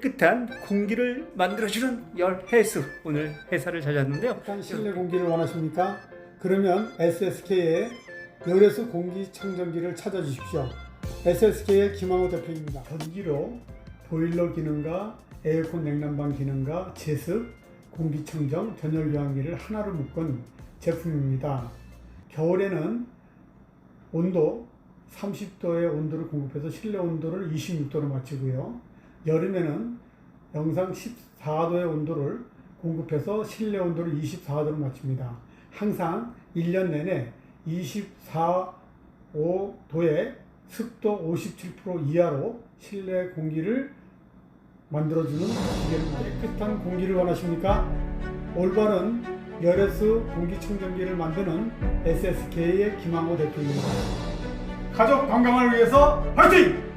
깨끗한 공기를 만들어주는 열 해수 오늘 회사를 찾았는데요. 깨끗한 실내 공기를 원하십니까? 그러면 SSK의 열에서 공기청정기를 찾아주십시오. SSK의 김항호 대표입니다. 전기로 보일러 기능과 에어컨 냉난방 기능과 제습, 공기청정, 전열 교환기를 하나로 묶은 제품입니다. 겨울에는 온도 30도의 온도를 공급해서 실내 온도를 26도로 맞추고요. 여름에는 영상 14도의 온도를 공급해서 실내 온도를 24도로 맞춥니다. 항상 1년 내내 24, 5도의 습도 57% 이하로 실내 공기를 만들어주는 기계입니다. 깨끗한 공기를 원하십니까? 올바른 열에서 공기청정기를 만드는 SSK의 김항호 대표입니다. 가족 건강을 위해서 화이팅!